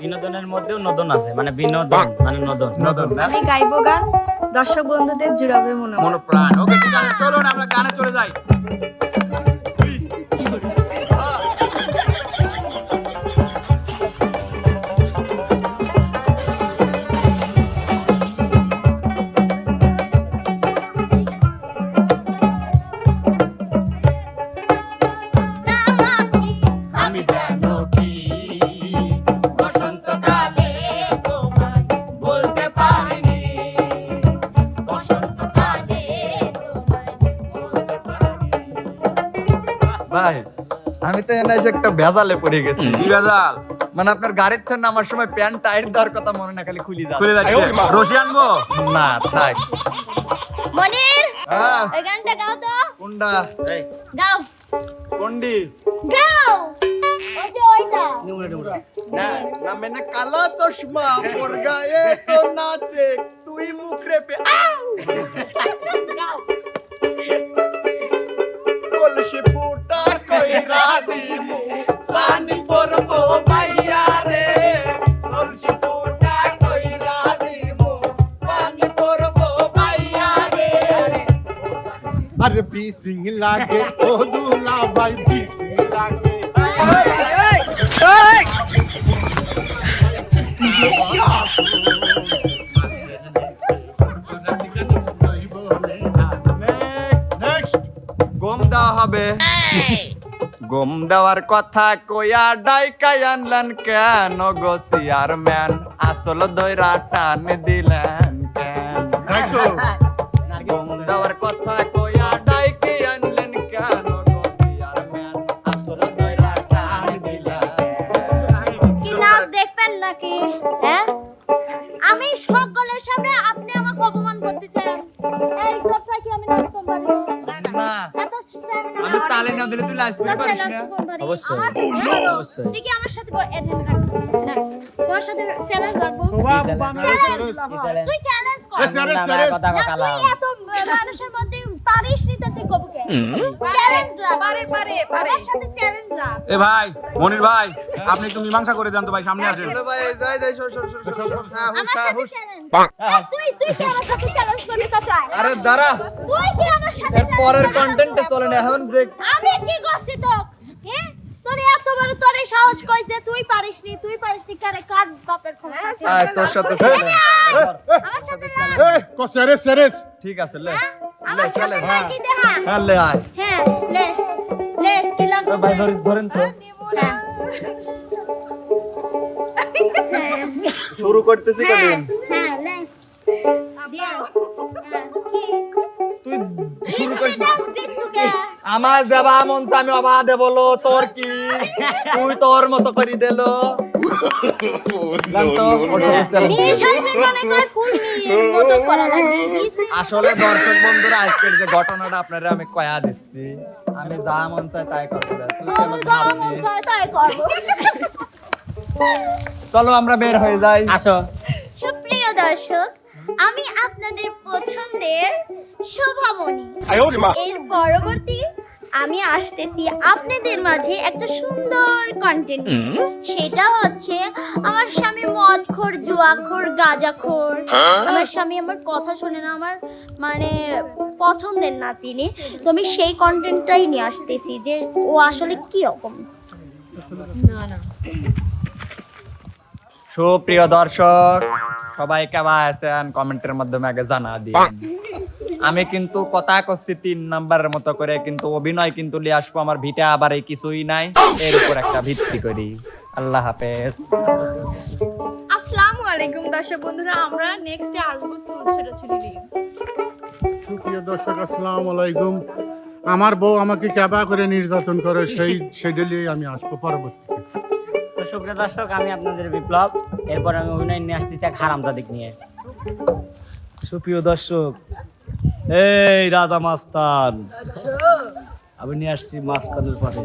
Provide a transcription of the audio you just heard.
বিনোদনের মধ্যেও নদন আছে মানে বিনোদন মানে নদন। নদন। আমি গাইবো গান দর্শক বন্ধুদের জুড়াবে মনে প্রাণ ওকে ঠিক আছে চলুন আমরা গানে চলে যাই। ভাই আমি তো এনে একটা ভেজালে পড়ে গেছি। কি বেজাল মানে আপনার গাড়ির থেকে নামার সময় প্যান্ট টাইট দেওয়ার কথা মনে না খালি খুলি খুলে যাচ্ছে। রশি আনব? না থাক মনির হ্যাঁ। ওই গানটা গাও তো। কোনটা? এই, গাও। কোনডি গাও। না। মেনে কালা চশমা মোর গায়ে তো নাচে তুই মুখ রেপে গাও। দিমু পানি পরবো বাইয়া রে কলসি ফুটা কইরা দিমু পানি পরবো বাইয়া রে আরে পিসিং লাগে ও দুলা ভাই পিসিং লাগে। নেক্সট গম দেওয়া হবে। গম দেওয়ার কথা কইয়া ডাইকাই আনলেন কেন গো সিয়ার ম্যান আসল দইরা টান দিলেন কেন? গম দেওয়ার কথা কইয়া ডাইকে আনলেন কেন গো সিয়ার ম্যান আসল দইরা টান দিলেন কেন? কি নাচ দেখবেন নাকি? হ্যাঁ? আমি সকলের সামনে আপনি আমাকে অপমান করতেছেন। এই কথা তালে না দিলে তুই লাইস করতে পারিস না। অবশ্যই। অবশ্যই। তুই কি আমার সাথে বল- রাখবি রাখ। না, তোমার সাথে চ্যালেঞ্জ রাখব? তুই চ্যালেঞ্জ কর। কথা এত মানুষের মধ্যে পারিস নি তুই কবু চ্যালেঞ্জ লাগ পারে পারে পারে। সাথে চ্যালেঞ্জ লাগ এ ভাই মনির ভাই আপনি একটু মীমাংসা করে দেন তো ভাই সামনে আসেন। চলো ভাই যাই যাই সর সর সর সর সর হ্যাঁ হুশ আমার হ্যাঁ, সাথে হুশ। তুই তুই কি আমার সাথে চ্যালেঞ্জ করবি চাই। আরে দাঁড়া। তুই কি আমার সাথে এর পরের? কন্টেন্টে চলে না এখন যে আমি কি করছি তো? হ্যাঁ তোর এত বড় তোর এই সাহস কই যে তুই পারিস নি তুই পারিস নি কারে কার বাপের ক্ষমতা আয় তোর সাথে। আমার সাথে। কো ঠিক আছে হ্যাঁ? লে আমার সাথে চলে দেখা হ্যাঁ। লে আয়। হ্যাঁ লে লে কি লাগবে ভাই ধরেন ধরেন তো। হ্যাঁ। শুরু করতেছি হ্যাঁ লে। তুই শুরু করিস আমার দেবা মন আমি অবাধে বলো তোর কি? তুই তোর মতো করি দিল। লাগি আসলে দর্শক বন্ধুরা আজকের যে ঘটনাটা আপনারা আমি কয়া দিচ্ছি। আমি যা মন চায় তাই করতে চাই। তাই করব। চলো আমরা বের হয়ে যাই। আসো। সুপ্রিয় দর্শক আমি আপনাদের পছন্দের শোভামণি। এর পরবর্তী আমি আসতেছি আপনাদের মাঝে একটা সুন্দর কন্টেন্ট সেটা হচ্ছে আমার স্বামী মদখোর জুয়াখোর গাজাখোর। আমার স্বামী আমার কথা শোনে না আমার মানে পছন্দের না তিনি। তো আমি সেই কন্টেন্টটাই নিয়ে আসতেছি যে ও আসলে কি রকম। সুপ্রিয় দর্শক সবাই কেমন আছেন কমেন্টের মাধ্যমে আগে জানা দিন। আমি কিন্তু কথা করছি তিন নাম্বারের মতো করে কিন্তু অভিনয় কিন্তু লিয়ে আসব। আমার ভিটা আবার এই কিছুই নাই। এর উপর একটা ভিত্তি করি। আল্লাহ হাফেজ। আসসালামু আলাইকুম দর্শক বন্ধুরা আমরা নেক্সট ডে আসব তো ছোটাছুটি নিয়ে। সুপ্রিয় দর্শক আসসালামু আলাইকুম। আমার বউ আমাকে ক্যাবা করে নির্যাতন করে সেই সেটা নিয়ে আমি আসব পরবর্তী তো সুপ্রিয় দর্শক আমি আপনাদের বিপ্লব। এরপর আমি অভিনয় নিয়ে আসতেছি এক হারামজাদিক নিয়ে। সুপ্রিয় দর্শক এই রাজা মাস্তান। আমি নিয়ে আসছি মাস্তানের পরে